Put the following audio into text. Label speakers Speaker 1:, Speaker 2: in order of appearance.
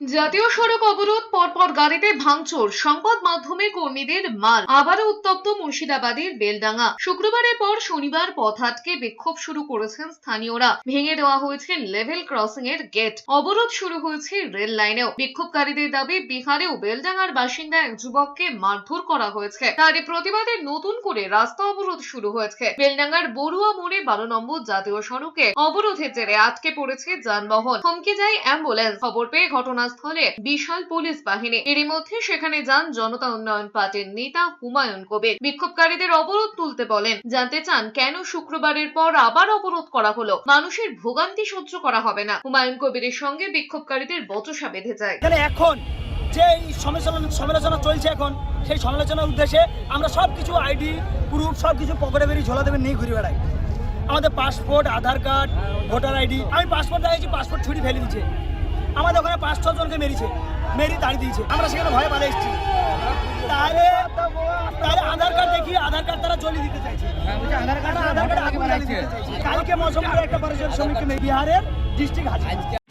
Speaker 1: জাতীয় সড়ক অবরোধ পরপর গাড়িতে ভাঙচুর। সংবাদ মাধ্যমে কর্মীদের মার আবারও উত্তপ্ত মুর্শিদাবাদের বেলডাঙ্গা। শুক্রবারের পর শনিবার পথ আটকে বিক্ষোভ শুরু করেছেন স্থানীয়রা। ভেঙে দেওয়া হয়েছে লেভেল ক্রসিং এর গেট। অবরোধ শুরু হয়েছে রেল লাইনেও। বিক্ষোভকারীদের দাবি, বিহারেও বেলডাঙ্গার বাসিন্দা এক যুবককে মারধর করা হয়েছে। তারই প্রতিবাদে নতুন করে রাস্তা অবরোধ শুরু হয়েছে। বেলডাঙ্গার বড়ুয়া মোড়ে বারো নম্বর জাতীয় সড়কে অবরোধের জেরে আটকে পড়েছে যানবাহন। থমকে যায় অ্যাম্বুলেন্স। খবর পেয়ে ঘটনাস্থলে বিশাল পুলিশ বাহিনী। এরই মধ্যে সেখানে যান জনতা উন্নয়ন পার্টির নেতা হুমায়ুন কবির। বিক্ষোভকারীদের অবরোধ তুলতে বলেন, জানতে চান কেন শুক্রবারের পর আবার অবরোধ করা হলো? মানুষের ভোগান্তি সহ্য করা হবে না। হুমায়ুন কবিরের সঙ্গে বিক্ষোভকারীদের বচসা বেঁধে যায়।
Speaker 2: এখন যে সমালোচনা চলছে এখন, সেই সমালোচনার উদ্দেশ্যে আমরা সব কিছু আইডি, প্রুফ সব কিছু পকেটে বেরিয়ে ঝোলা দেবে নিয়ে ঘুরে বেড়াই। আমাদের passport, Aadhaar card, voter ID, আমি পাসপোর্ট দেখাইছি, পাসপোর্ট ছুটি ফেলে দিচ্ছে। পাঁচ ছ জনকে মেরেছে মেরি তাড়ি দিয়েছে। আমরা সেখানে ভয়ে পালে এসেছি। তাহলে তাহলে আধার কার্ড দেখিয়ে আধার কার্ড তারা জ্বলিয়ে দিতে চাইছে। আধার কার্ড আধার কার্ড আগুন জ্বালিয়ে দিতে চাইছে। কালকে মৌসুম একটা পরিচয় শ্রমিক বিহারের ডিস্ট্রিক্ট হাজির।